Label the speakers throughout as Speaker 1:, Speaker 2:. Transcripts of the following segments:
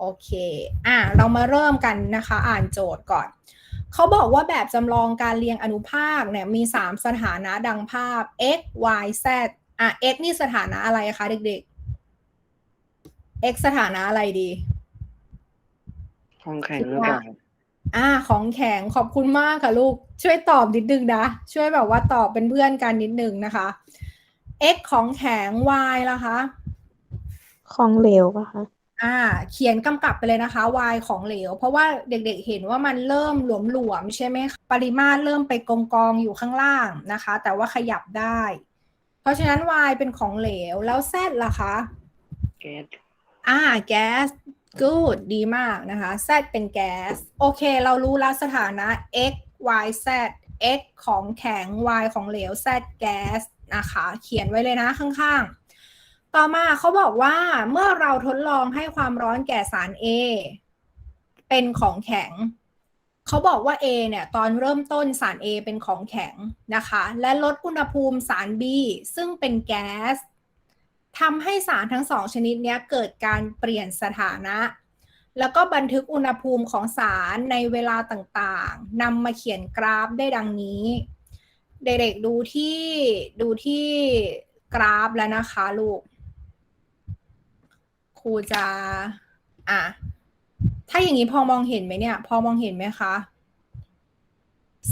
Speaker 1: โอเค อะ เรามาเริ่มกันนะคะ อ่านโจทย์ก่อน เขาบอกว่าแบบจำลองการเรียงอนุภาคเนี่ยมี 3 สถานะดังภาพ x y z อะ x นี่สถานะอะไรคะเด็กๆ x สถานะอะไรดี
Speaker 2: ของแข็งหรือเปล่า
Speaker 1: อ่า ของแข็งขอบคุณมากค่ะลูก ช่วยตอบนิดนึงนะ ช่วยแบบว่าตอบเป็นเพื่อนกันนิดนึงนะคะ x ของแข็ง y ล่ะคะ
Speaker 3: ของเหลวปะคะ
Speaker 1: อ่า เขียนกำกับไปเลยนะคะ y ของเหลว เพราะว่าเด็กๆเห็นว่ามันเริ่มหลวมๆใช่ไหมคะปริมาตรเริ่มไปกองกองๆอยู่ข้างล่างนะคะ แต่ว่าขยับได้ เพราะฉะนั้น y เป็นของเหลวแล้ว z ล่ะคะ
Speaker 2: แก๊ส
Speaker 1: อ่าแก๊ส good ดีมากนะคะ z เป็นแก๊ส โอเค เรารู้แล้วสถานะ x y z x ของแข็ง y ของเหลว z แก๊สนะคะ เขียนไว้เลยนะข้างๆ ต่อมาเขาบอกว่าเมื่อเราทดลองให้ความร้อนแก่สาร A เป็นของแข็ง เขาบอกว่า A เนี่ยตอนเริ่มต้นสาร A เป็นของแข็งนะคะ และลดอุณหภูมิสาร B ซึ่งเป็นแก๊สทำให้สารทั้งสองชนิดเนี้ยเกิดการเปลี่ยนสถานะ แล้วก็บันทึกอุณหภูมิของสารในเวลาต่างๆนำมาเขียนกราฟได้ดังนี้ เด็กๆดูที่ดูที่กราฟแล้วนะคะลูก ครูจะ อะ ถ้าอย่างนี้พอมองเห็นไหมเนี่ย พอมองเห็นไหมคะ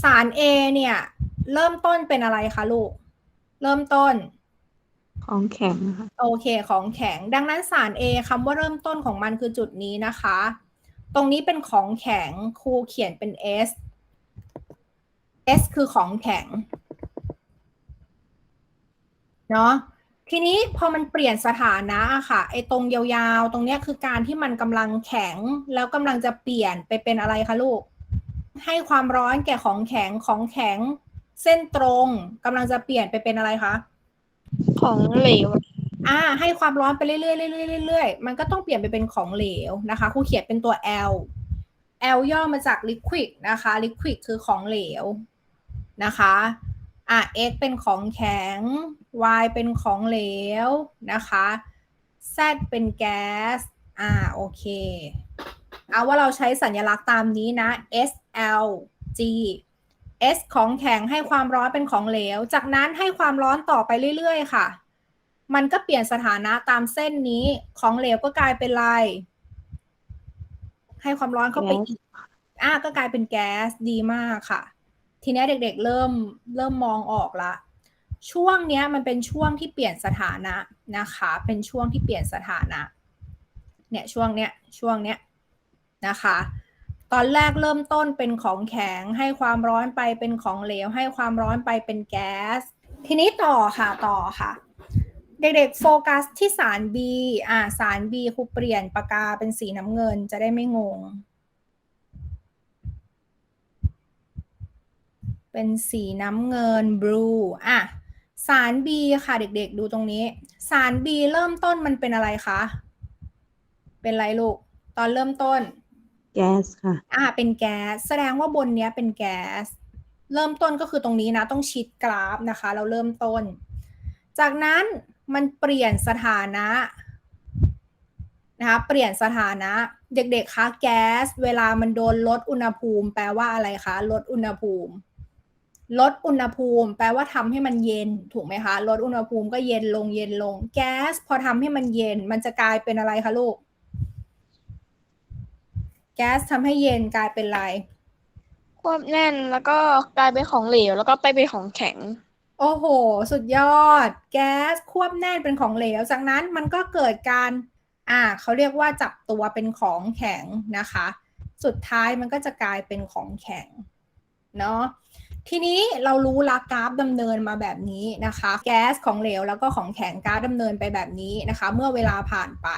Speaker 1: สาร A เนี่ย เริ่มต้นเป็นอะไรคะลูก เริ่มต้น
Speaker 3: ของแข็งค่ะ
Speaker 1: โอเค ของแข็ง ดังนั้นสาร A คำว่าเริ่มต้นของมันคือจุดนี้นะคะ ตรงนี้เป็นของแข็ง ครูเขียนเป็น S S คือของแข็ง เนาะ ทีนี้พอมันเปลี่ยนสถานะอะค่ะไอ้ตรงยาวๆ ตรงเนี้ยคือการที่มันกำลังแข็งแล้วกำลังจะเปลี่ยนไปเป็นอะไรคะลูก ให้ความร้อนแก่ของแข็งของแข็ง เส้นตรงกำลังจะเปลี่ยนไปเป็นอะไรคะ
Speaker 3: ของเหลว
Speaker 1: อ่าให้ความร้อนไปเรื่อยๆเรื่อยๆเรื่อยๆมันก็ต้องเปลี่ยนไปเป็นของเหลวนะคะครูเขียนเป็นตัว L L ย่อมาจาก liquid นะคะ liquid คือของเหลวนะคะ อะ X เป็นของแข็ง Y เป็นของเหลวนะคะ Z เป็นแก๊ส อ่า โอเค เอาว่าเราใช้สัญลักษณ์ตามนี้นะ S L G S ของแข็งให้ความร้อนเป็นของเหลว จากนั้นให้ความร้อนต่อไปเรื่อยๆ ค่ะ มันก็เปลี่ยนสถานะตามเส้นนี้ ของเหลวก็กลายเป็นอะไร ให้ความร้อนเข้าไปอีก อะก็กลายเป็นแก๊ส ดีมากค่ะ ทีนี้เด็กๆเริ่มเริ่มมองออกละ ช่วงเนี้ยมันเป็นช่วงที่เปลี่ยนสถานะนะคะ เป็นช่วงที่เปลี่ยนสถานะ เนี่ยช่วงเนี้ยช่วงเนี้ยนะคะ ตอนแรกเริ่มต้นเป็นของแข็งให้ความร้อนไปเป็นของเหลว ให้ความร้อนไปเป็นแก๊ส ทีนี้ต่อค่ะต่อค่ะ เด็กๆโฟกัสที่สาร B อ่าสาร B ครูเปลี่ยนปากกาเป็นสีน้ำเงินจะได้ไม่งง เป็นสีน้ำเงิน blue อะ สาร B ค่ะเด็กๆ ดูตรงนี้ สาร B เริ่มต้นมันเป็นอะไรคะ เป็นอะไรลูก ตอนเริ่มต้น
Speaker 3: แก๊สค่ะ
Speaker 1: อ่าเป็นแก๊ส แสดงว่าบนเนี้ยเป็นแก๊ส เริ่มต้นก็คือตรงนี้นะ ต้องชิดกราฟนะคะ เราเริ่มต้น จากนั้นมันเปลี่ยนสถานะนะคะ เปลี่ยนสถานะ เด็กๆ คะ แก๊ส เวลามันโดนลดอุณหภูมิ แปลว่าอะไรคะ ลดอุณหภูมิ ลดอุณหภูมิ แปลว่าทำให้มันเย็นถูกไหมคะ ลดอุณหภูมิก็เย็นลงเย็นลง แก๊สพอทำให้มันเย็น มันจะกลายเป็นอะไรคะลูก แก๊สทำให้เย็นกลายเป็นอะไร
Speaker 4: ควบแน่นแล้วก็กลายเป็นของเหลว แล้วก็ไปเป็นของแข็ง
Speaker 1: โอ้โห สุดยอด แก๊สควบแน่นเป็นของเหลว จากนั้นมันก็เกิดการ อ่าเขาเรียกว่าจับตัวเป็นของแข็งนะคะ สุดท้ายมันก็จะกลายเป็นของแข็ง เนาะ ทีนี้เรารู้ละกราฟดำเนินมาแบบนี้นะคะ แก๊สของเหลวแล้วก็ของแข็งกราฟดำเนินไปแบบนี้นะคะ เมื่อเวลาผ่านไป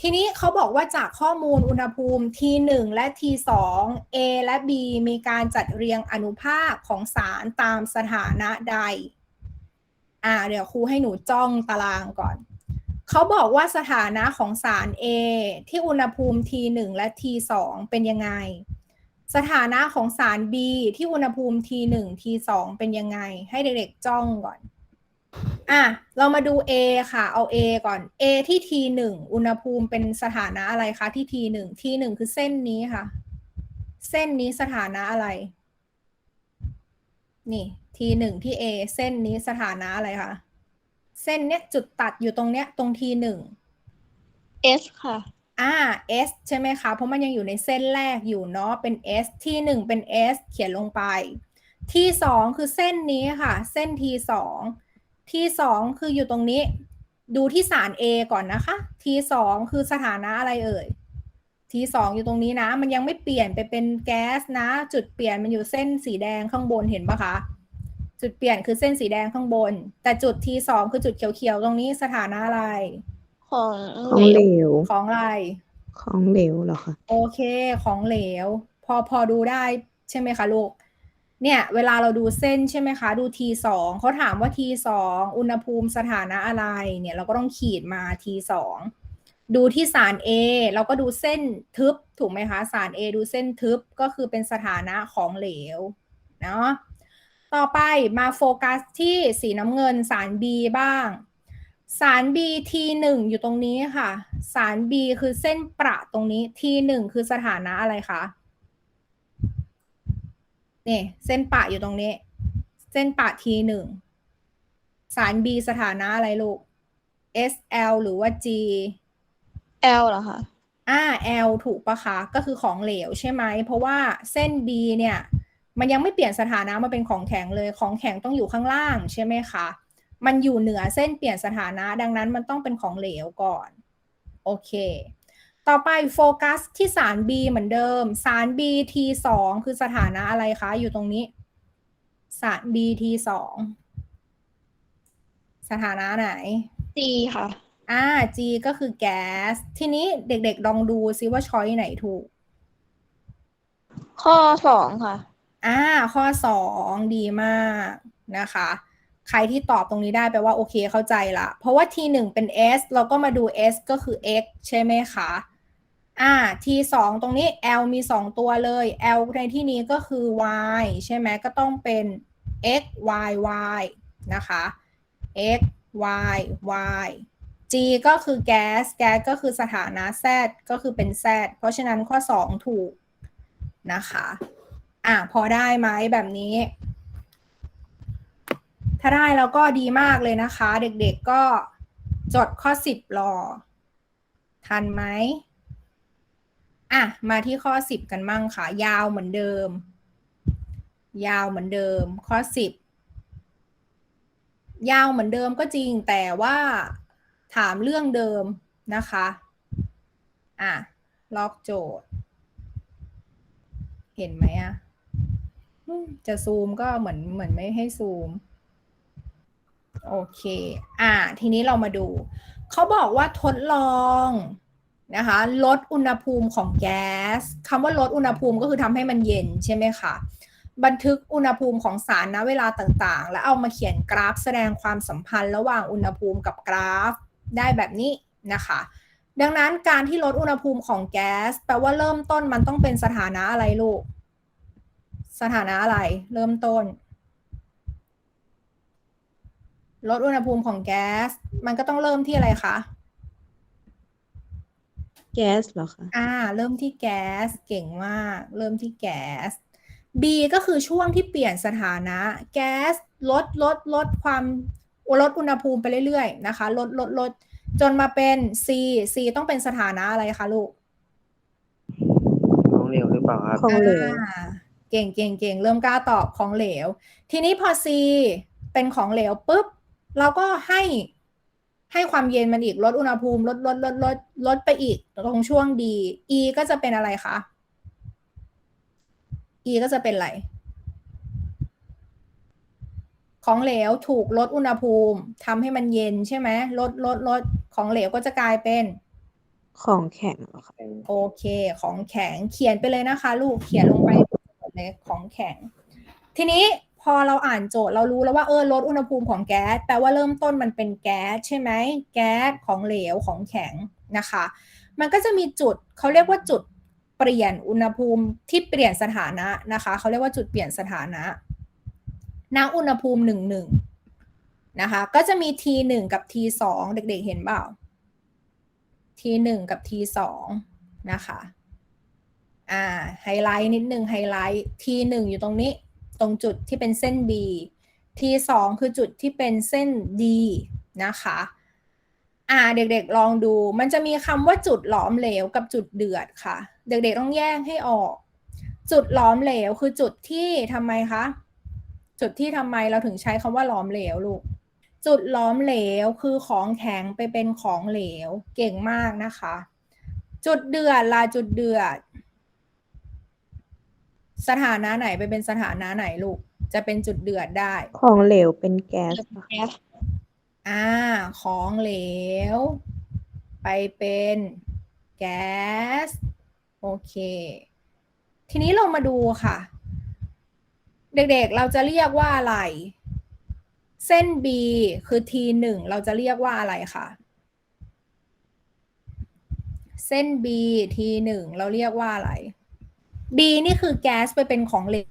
Speaker 1: ทีนี้เขาบอกว่าจากข้อมูลอุณหภูมิ T1 และ T2 A และ B มีการจัดเรียงอนุภาคของสารตามสถานะใด อ่า เดี๋ยวครูให้หนูจ้องตารางก่อน เขาบอกว่าสถานะของสาร A ที่อุณหภูมิ T1 และ T2 เป็นยังไง สถานะของสาร B ที่อุณหภูมิ T1 T2 เป็นยังไง ให้เด็กๆจ้องก่อน อะ เรามาดู A ค่ะ เอา A ก่อน A ที่ T หนึ่งอุณหภูมิเป็นสถานะอะไรคะที่ T หนึ่ง T หนึ่งคือเส้นนี้ค่ะ เส้นนี้สถานะอะไร นี่ T หนึ่งที่ A เส้นนี้สถานะอะไรคะเส้นเนี้ยจุดตัดอยู่ตรงเนี้ยตรง T หนึ่ง
Speaker 4: S ค่ะ
Speaker 1: อ่า S ใช่ไหมคะ เพราะมันยังอยู่ในเส้นแรกอยู่เนาะ เป็น S ที่หนึ่งเป็น S เขียนลงไป ที่สองคือเส้นนี้ค่ะ เส้น T สองที่สองคืออยู่ตรงนี้ ดูที่สาร A ก่อนนะคะ T สองคือสถานะอะไรเอ่ย T สองอยู่ตรงนี้นะ มันยังไม่เปลี่ยนไปเป็นแก๊สนะ จุดเปลี่ยนมันอยู่เส้นสีแดงข้างบนเห็นปะคะ จุดเปลี่ยนคือเส้นสีแดงข้างบน แต่จุด T สองคือจุดเขียวๆตรงนี้สถานะอะไร
Speaker 4: ของ
Speaker 3: ของเหลว
Speaker 1: ของอะไร
Speaker 3: ของเหลวเหรอคะ
Speaker 1: โอเค ของเหลว พอพอดูได้ใช่ไหมคะลูก เนี่ย เวลาเราดูเส้นใช่ไหมคะ ดู T สองเขาถามว่า T สองอุณหภูมิสถานะอะไร เนี่ย เราก็ต้องขีดมา T สองดูที่สาร A เราก็ดูเส้นทึบถูกไหมคะ สาร A ดูเส้นทึบก็คือเป็นสถานะของเหลวเนาะต่อไปมาโฟกัสที่สีน้ำเงินสาร B บ้าง สาร B T หนึ่งอยู่ตรงนี้ค่ะ สาร B คือเส้นประตรงนี้ T หนึ่งคือสถานะอะไรคะ นี่ เส้นปะอยู่ตรงนี้ เส้นปะ T หนึ่งสาร B สถานะอะไรลูก S L หรือว่า G
Speaker 4: L เหรอคะ
Speaker 1: อ่า L ถูกปะคะ ก็คือของเหลวใช่ไหม เพราะว่าเส้น B เนี่ย มันยังไม่เปลี่ยนสถานะมาเป็นของแข็งเลย ของแข็งต้องอยู่ข้างล่างใช่ไหมคะ มันอยู่เหนือเส้นเปลี่ยนสถานะ ดังนั้นมันต้องเป็นของเหลวก่อน โอเค ต่อไปโฟกัสที่สาร B เหมือนเดิม สาร B T สองคือสถานะอะไรคะ อยู่ตรงนี้ สาร B T สองสถานะไหน
Speaker 4: G ค่ะ
Speaker 1: อ่า G ก็คือแก๊ส ทีนี้เด็กๆลองดูซิว่าช้อยไหนถูก
Speaker 4: ข้อสองค่ะ
Speaker 1: อ่า ข้อสองดีมากนะคะ ใครที่ตอบตรงนี้ได้แปลว่าโอเคเข้าใจละ เพราะว่า T หนึ่งเป็น S เราก็มาดู S ก็คือ X ใช่ไหมคะ อ่า T สองตรงนี้ L มีสองตัวเลย L ในที่นี้ก็คือ Y ใช่ไหมก็ต้องเป็น X Y Y นะคะ X Y Y G ก็คือแก๊ส แก๊สก็คือสถานะ Z ก็คือเป็น Z เพราะฉะนั้นข้อสองถูกนะคะ อะพอได้ไหมแบบนี้ ถ้าได้แล้วก็ดีมากเลยนะคะ เด็กๆก็จดข้อสิบรอ ทันไหมอะ มาที่ข้อสิบกันมั่งค่ะ ยาวเหมือนเดิม ยาวเหมือนเดิม ข้อสิบยาวเหมือนเดิมก็จริงแต่ว่าถามเรื่องเดิมนะคะ อะ ลอกโจทย์ เห็นไหมอะ จะซูมก็เหมือนเหมือนไม่ให้ซูม โอเค อ่า ทีนี้เรามาดู เขาบอกว่าทดลองนะคะ ลดอุณหภูมิของแก๊สคำว่าลดอุณหภูมิก็คือทำให้มันเย็นใช่ไหมคะ บันทึกอุณหภูมิของสารณเวลาต่างๆ แล้วเอามาเขียนกราฟแสดงความสัมพันธ์ระหว่างอุณหภูมิกับกราฟได้แบบนี้นะคะ ดังนั้นการที่ลดอุณหภูมิของแก๊สแปลว่าเริ่มต้นมันต้องเป็นสถานะอะไรลูก สถานะอะไร เริ่มต้น ลดอุณหภูมิของแก๊ส มันก็ต้องเริ่มที่อะไรคะ
Speaker 3: แก๊สเหรอคะ
Speaker 1: อ่า เริ่มที่แก๊ส เก่งมาก เริ่มที่แก๊ส B ก็คือช่วงที่เปลี่ยนสถานะ แก๊สลดลดลดความลดอุณหภูมิไปเรื่อยๆ นะคะ ลดลดลดจนมาเป็น C C ต้องเป็นสถานะอะไรคะลูก
Speaker 2: ของเหลวหรือเปล่าครับ
Speaker 3: ของเหลว
Speaker 1: อ่าเก่งเก่งเก่งเริ่มกล้าตอบของเหลว ทีนี้พอ C เป็นของเหลวปุ๊บ เราก็ให้ให้ความเย็นมันอีกลดอุณหภูมิลดลดลดลดลดไปอีกตรงช่วงดี E ก็จะเป็นอะไรคะ E ก็จะเป็นอะไร ของเหลวถูกลดอุณหภูมิทำให้มันเย็นใช่ไหมลดลดลดของเหลวก็จะกลายเป็น
Speaker 3: ของแข็งเหรอคะ
Speaker 1: โอเค ของแข็งเขียนไปเลยนะคะ ลูกเขียนลงไปเลยของแข็ง ทีนี้ พอเราอ่านโจทย์เรารู้แล้วว่าเออลดอุณหภูมิของแก๊สแปลว่าเริ่มต้นมันเป็นแก๊สใช่ไหมแก๊สของเหลวของแข็งนะคะ มันก็จะมีจุดเขาเรียกว่าจุดเปลี่ยนอุณหภูมิที่เปลี่ยนสถานะนะคะเขาเรียกว่าจุดเปลี่ยนสถานะณอุณหภูมิหนึ่งหนึ่งนะคะ ก็จะมี T หนึ่งกับ T สองเด็กๆเห็นเปล่า T หนึ่งกับ T สองนะคะ อ่า ไฮไลท์นิดนึงไฮไลท์ T หนึ่งอยู่ตรงนี้ ตรงจุดที่เป็นเส้น B T สองคือจุดที่เป็นเส้น D นะคะ อ่าเด็กๆลองดู มันจะมีคำว่าจุดหลอมเหลวกับจุดเดือดค่ะ เด็กๆต้องแยกให้ออก จุดหลอมเหลวคือจุดที่ทำไมคะ จุดที่ทำไมเราถึงใช้คำว่าหลอมเหลวลูก จุดหลอมเหลวคือของแข็งไปเป็นของเหลว เก่งมากนะคะ จุดเดือดล่ะจุดเดือด สถานะไหนไปเป็นสถานะไหนลูก จะเป็นจุดเดือดได้
Speaker 3: ของเหลวเป็นแก๊สเหรอคะ
Speaker 4: แก๊ส
Speaker 1: อ่า ของเหลว ไปเป็นแก๊ส โอเค ทีนี้เรามาดูค่ะ เด็กๆ เราจะเรียกว่าอะไร เส้น B คือ T หนึ่งเราจะเรียกว่าอะไรคะเส้น B T หนึ่งเราเรียกว่าอะไร B นี่คือแก๊สไปเป็นของเหลว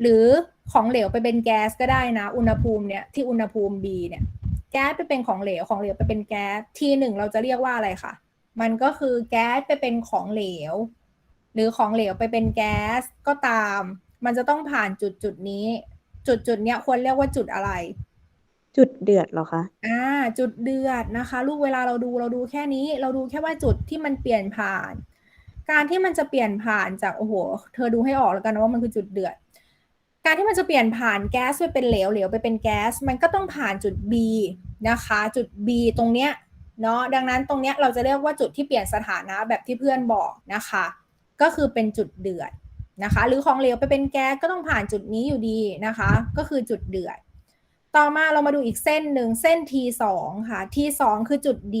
Speaker 1: หรือของเหลวไปเป็นแก๊สก็ได้นะ อุณหภูมิเนี่ยที่อุณหภูมิ B เนี่ย แก๊สไปเป็นของเหลว ของเหลวไปเป็นแก๊ส T หนึ่งเราจะเรียกว่าอะไรคะ มันก็คือแก๊สไปเป็นของเหลว หรือของเหลวไปเป็นแก๊สก็ตาม มันจะต้องผ่านจุดจุดนี้ จุดจุดเนี้ยควรเรียกว่าจุดอะไร
Speaker 3: จุดเดือดเหรอคะ
Speaker 1: อ่า จุดเดือดนะคะ ลูกเวลาเราดูเราดูแค่นี้ เราดูแค่ว่าจุดที่มันเปลี่ยนผ่าน การที่มันจะเปลี่ยนผ่านจากโอ้โห เธอดูให้ออกแล้วกันนะว่ามันคือจุดเดือด การที่มันจะเปลี่ยนผ่านแก๊สไปเป็นเหลวเหลวไปเป็นแก๊ส มันก็ต้องผ่านจุด B นะคะ จุด B ตรงเนี้ยเนาะ ดังนั้นตรงเนี้ยเราจะเรียกว่าจุดที่เปลี่ยนสถานะแบบที่เพื่อนบอกนะคะ ก็คือเป็นจุดเดือดนะคะ หรือของเหลวไปเป็นแก๊สก็ต้องผ่านจุดนี้อยู่ดีนะคะ ก็คือจุดเดือด ต่อมาเรามาดูอีกเส้นหนึ่งเส้น T2 ค่ะ T2 คือจุด D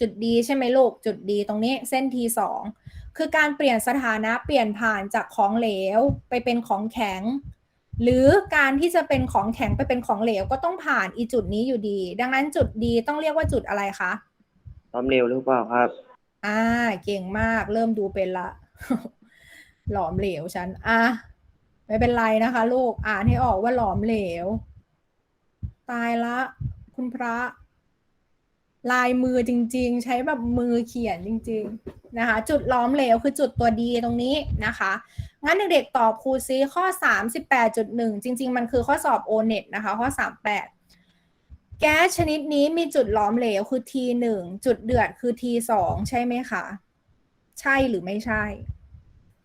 Speaker 1: จุด D ใช่ไหมลูกจุด D ตรงนี้เส้น T2 คือการเปลี่ยนสถานะเปลี่ยนผ่านจากของเหลวไปเป็นของแข็ง หรือการที่จะเป็นของแข็งไปเป็นของเหลวก็ต้องผ่านอีจุดนี้อยู่ดี ดังนั้นจุด D ต้องเรียกว่าจุดอะไรคะ
Speaker 2: ล้อมเร็วหรือเปล่าครับ
Speaker 1: อ่า เก่งมากเริ่มดูเป็นละ หลอมเหลวฉัน อะไม่เป็นไรนะคะ ลูกอ่านให้ออกว่าหลอมเหลว ตายละ คุณพระ ลายมือจริง ๆ ใช้แบบมือเขียนจริง ๆนะคะ จุดหล้อมเหลวคือจุดตัวดีตรงนี้นะคะ งั้นเด็กๆตอบครูซิข้อ 38.1 จริง ๆ มันคือข้อสอบ o n e t นะคะข้อ 38แก๊สชนิดนี้มีจุดหลอมเหลวคือ T1 จุดเดือดคือ T2 ใช่ไหมคะ ใช่หรือไม่ใช่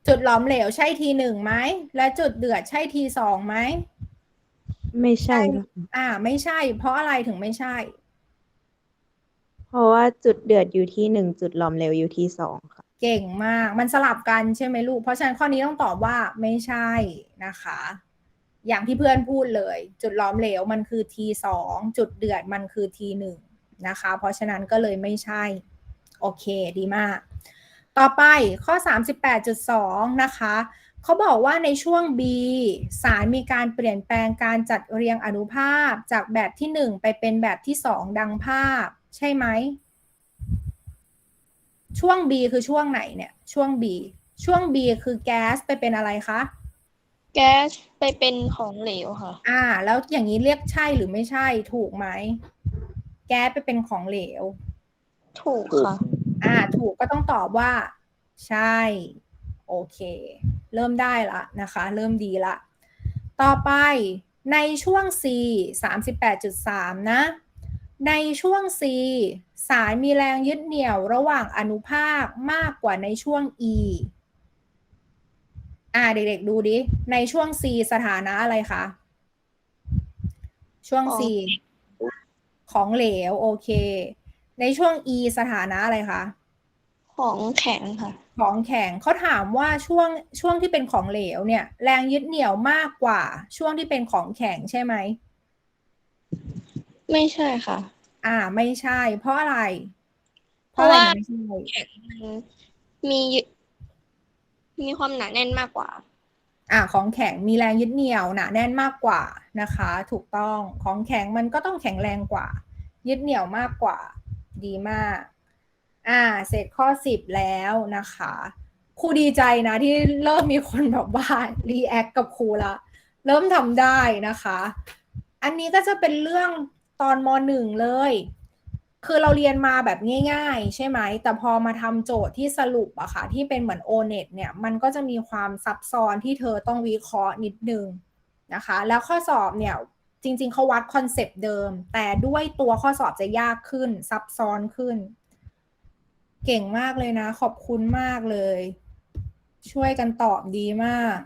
Speaker 1: จุดหลอมเหลวใช่ T1 ไหม และจุดเดือดใช่ T2 ไหม
Speaker 3: ไม่ใช่หรอกค่ะ
Speaker 1: อ่า ไม่ใช่ เพราะอะไรถึงไม่ใช่
Speaker 3: เพราะว่าจุดเดือดอยู่ที่หนึ่งจุดหลอมเหลวอยู่ที่สองค่ะ
Speaker 1: เก่งมาก มันสลับกันใช่ไหมลูก เพราะฉะนั้นข้อนี้ต้องตอบว่าไม่ใช่นะคะ อย่างที่เพื่อนพูดเลย จุดล้อมเหลวมันคือ T2 จุดเดือดมันคือ T1 นะคะ เพราะฉะนั้นก็เลยไม่ใช่ โอเคดีมาก ต่อไปข้อ 38.2 นะคะเขาบอกว่าในช่วง B สารมีการเปลี่ยนแปลงการจัดเรียงอนุภาคจากแบบที่ 1 ไปเป็นแบบที่ 2 ดังภาพ ใช่ไหม ช่วง B คือช่วงไหนเนี่ย ช่วง B ช่วง B คือแก๊สไปเป็นอะไรคะ
Speaker 4: แก๊สไปเป็นของเหลวค่ะ
Speaker 1: อ่า แล้วอย่างนี้เรียกใช่หรือไม่ใช่ ถูกไหม แก๊สไปเป็นของเหลว
Speaker 4: ถูกค่ะ
Speaker 1: อ่า ถูกก็ต้องตอบว่า ใช่ โอเค เริ่มได้ละนะคะ เริ่มดีละ ต่อไปในช่วง C 38.3 นะ ในช่วง C สารมีแรงยึดเหนี่ยวระหว่างอนุภาคมากกว่าในช่วง E อ่าเด็กๆดูดิ ในช่วง C สถานะอะไรคะ ช่วง C ของเหลว โอเค ในช่วง E สถานะอะไรคะ
Speaker 4: ของแข็งค่ะ
Speaker 1: ของแข็งเขาถามว่าช่วงช่วงที่เป็นของเหลวเนี่ย แรงยึดเหนี่ยวมากกว่า ช่วงที่เป็นของแข็งใช่ไหม
Speaker 4: ไม่ใช่ค่ะ
Speaker 1: อ่า ไม่ใช่ เพราะอะไร
Speaker 4: เพราะว่า
Speaker 1: อไถึงไม่ใช่
Speaker 4: แข็งมันมียึดมีความหนาแน่นมากกว่า
Speaker 1: อ่าของแข็งมีแรงยึดเหนี่ยวหนาแน่นมากกว่านะคะ ถูกต้องของแข็งมันก็ต้องแข็งแรงกว่า ยึดเหนี่ยวมากกว่า ดีมาก อ่า เสร็จข้อสิบแล้วนะคะครูดีใจนะที่เริ่มมีคนแบบว่ารีแอคกับครูละ เริ่มทำได้นะคะ อันนี้ก็จะเป็นเรื่อง ตอนมหนึ่งเลย คือเราเรียนมาแบบง่าย ๆ ใช่ไหม แต่พอมาทำโจทย์ที่สรุปอะค่ะ ที่เป็นเหมือน O-NET เนี่ย มันก็จะมีความซับซ้อนที่เธอต้องวิเคราะห์นิดนึงนะคะ แล้วข้อสอบเนี่ยจริงๆเขาวัดคอนเซปต์เดิม แต่ด้วยตัวข้อสอบจะยากขึ้น ซับซ้อนขึ้น เก่งมากเลยนะ ขอบคุณมากเลย ช่วยกันตอบดีมาก